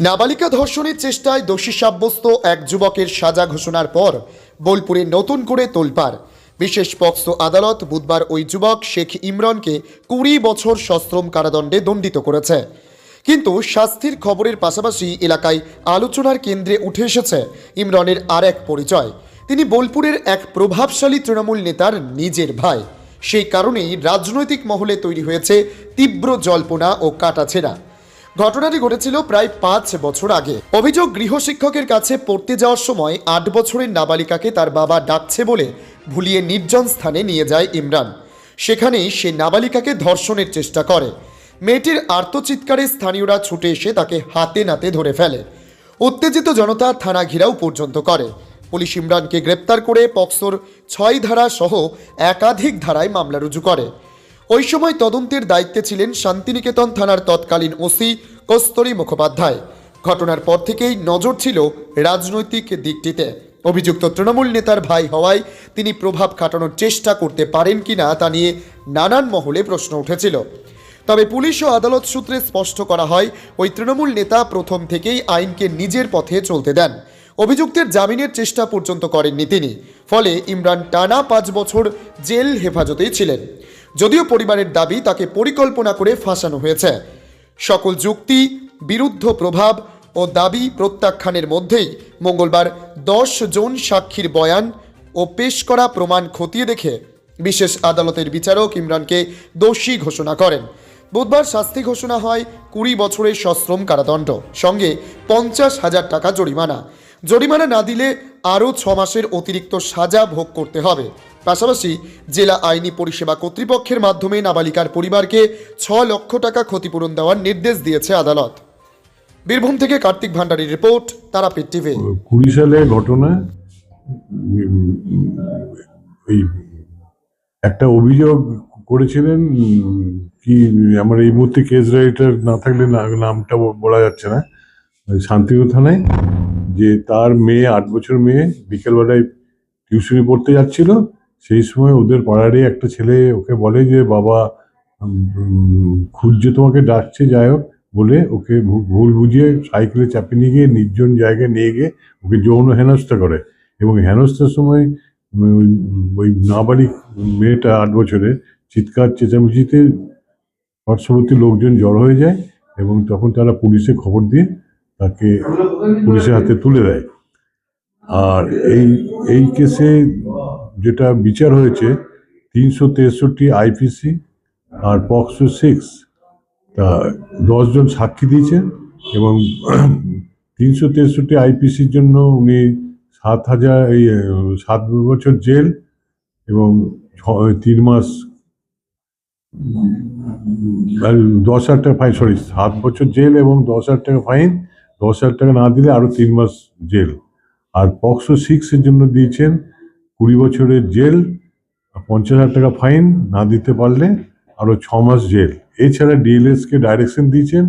নাবালিকা ধর্ষণের চেষ্টায় দোষী সাব্যস্ত এক যুবকের সাজা ঘোষণার পর বোলপুরে নতুন করে তোলপাড়। বিশেষ পক্সো আদালত বুধবার ওই যুবক শেখ ইমরানকে কুড়ি বছর সশ্রম কারাদণ্ডে দণ্ডিত করেছে। কিন্তু শাস্তির খবরের পাশাপাশি এলাকায় আলোচনার কেন্দ্রে উঠে এসেছে ইমরানের আর এক পরিচয়। তিনি বোলপুরের এক প্রভাবশালী তৃণমূল নেতার নিজের ভাই। সেই কারণেই রাজনৈতিক মহলে তৈরি হয়েছে তীব্র জল্পনা ও কাটাছেড়া। ঘটনাটি ঘটেছিল প্রায় পাঁচ বছর আগে। অভিযোগ গৃহশিক্ষকের কাছে পড়তে যাওয়ার সময় আট বছরের নাবালিকাকে তার বাবা ডাকছে বলে ভুলিয়ে নির্জন স্থানে নিয়ে যায় ইমরান। সেখানেই সে নাবালিকাকে ধর্ষণের চেষ্টা করে। মেয়েটির আর্তচিৎকারে স্থানীয়রা ছুটে এসে তাকে হাতে নাতে ধরে ফেলে। উত্তেজিত জনতা থানা ঘেরাও পর্যন্ত করে। পুলিশ ইমরানকে গ্রেপ্তার করে পক্সোর ছয় ধারা সহ একাধিক ধারায় মামলা রুজু করে। ওই সময় তদন্তের দায়িত্বে ছিলেন শান্তিনিকেতন থানার তৎকালীন ওসি কস্তরী মুখোপাধ্যায়। ঘটনার পর থেকেই নজর ছিল রাজনৈতিক দিকটিতে। অভিযুক্ত তৃণমূল নেতার ভাই হওয়ায় তিনি প্রভাব খাটানোর চেষ্টা করতে পারেন কিনা তা নিয়ে নানান মহলে প্রশ্ন উঠেছিল। তবে পুলিশ ও আদালত সূত্রে স্পষ্ট করা হয়, ওই তৃণমূল নেতা প্রথম থেকেই আইনকে নিজের পথে চলতে দেন। অভিযুক্তের জামিনের চেষ্টা পর্যন্ত করেননি তিনি। ফলে ইমরান টানা পাঁচ বছর জেল হেফাজতেই ছিলেন। যদিও পরিবারের দাবি তাকে পরিকল্পনা করে ফাঁসানো হয়েছে। সকল যুক্তি, বিরুদ্ধ প্রভাব ও দাবি প্রত্যাখ্যানের মধ্যেই মঙ্গলবার দশ জন সাক্ষীর বয়ান ও পেশ করা প্রমাণ খতিয়ে দেখে বিশেষ আদালতের বিচারক ইমরানকে দোষী ঘোষণা করেন। বুধবার শাস্তি ঘোষণা হয় কুড়ি বছরের সশ্রম কারাদণ্ড, সঙ্গে পঞ্চাশ হাজার টাকা জরিমানা। জরিমানা না দিলে আরও ছ মাসের অতিরিক্ত সাজা ভোগ করতে হবে। পাশাপাশি জেলা আইনি পরিষেবা কর্তৃপক্ষের মাধ্যমে নাবালিকার পরিবারকে ছ লক্ষ টাকা ক্ষতিপূরণ দেওয়ার নির্দেশ দিয়েছে আদালত। বীরভূম থেকে কার্তিক ভান্ডারীর রিপোর্ট, তারাপীঠ টিভি। কুড়ি সালে ঘটনা একটা অভিযোগ করেছিলেন কি আমার এই মুহূর্তে কেস রাইটার না থাকলে নামটা বলা যাচ্ছে না শান্তিপুর থানায়। যে তার মেয়ে, আট বছর মেয়ে বিকেলবেলায় টিউশনি পড়তে যাচ্ছিল, সেই সময় ওদের পাড়ারই একটা ছেলে ওকে বলে যে, বাবা খুঁজছে তোমাকে, ডাকছে, যাই হোক, বলে ওকে ভুল বুঝিয়ে সাইকেলে চাপিয়ে নিয়ে গিয়ে নির্জন জায়গায় নিয়ে গিয়ে ওকে যৌন হেনস্থা করে এবং হেনস্থার সময় ওই নাবালিক মেয়েটা আট বছরের চিৎকার, চেঁচামেচিতে পার্শ্ববর্তী লোকজন জড়ো হয়ে যায় এবং তখন তারা পুলিশে খবর দিয়ে তাকে পুলিশের হাতে তুলে দেয়। আর এই এই কেসে যেটা বিচার হয়েছে, তিনশো তেষট্টি আইপিসি আর পক্সো সিক্স, তা দশজন সাক্ষী দিয়েছেন এবং তিনশো তেষট্টি আইপিসির জন্য উনি সাত হাজার, এই, সাত বছর জেল এবং তিন মাস, দশ হাজার টাকা ফাইন, সরি, সাত বছর জেল এবং দশ হাজার টাকা ফাইন দশ হাজার টাকা না দিলে আরও তিন মাস জেল। আর পক্সো সিক্সের জন্য দিয়েছেন কুড়ি বছরের জেল, পঞ্চাশ হাজার টাকা ফাইন না দিতে পারলে আরও ছ মাস জেল। এছাড়া ডিএলএসকে ডাইরেকশন দিয়েছেন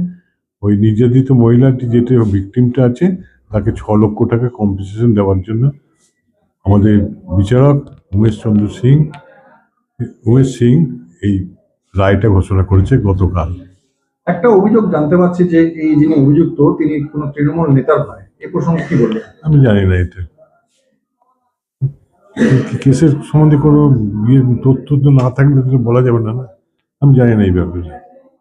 ওই নির্যাতিত মহিলাটি যেটি ভিকটিমটা আছে, তাকে ছ লক্ষ টাকা কম্পেনসেশন দেওয়ার জন্য আমাদের বিচারক উমেশ চন্দ্র সিং, উমেশ সিং এই রায়টা ঘোষণা করেছে গতকাল। একটা অভিযোগ জানতে পারছি যে এই যিনি অভিযুক্ত, তিনি কোন তৃণমূল নেতার ভাই। এ প্রসঙ্গে কি বলবেন? আমি জানি না এটা কেসের সম্বন্ধে কোনো ইয়ে তথ্য না থাকলে বলা যাবে না না? আমি জানি না এই ব্যাপারে।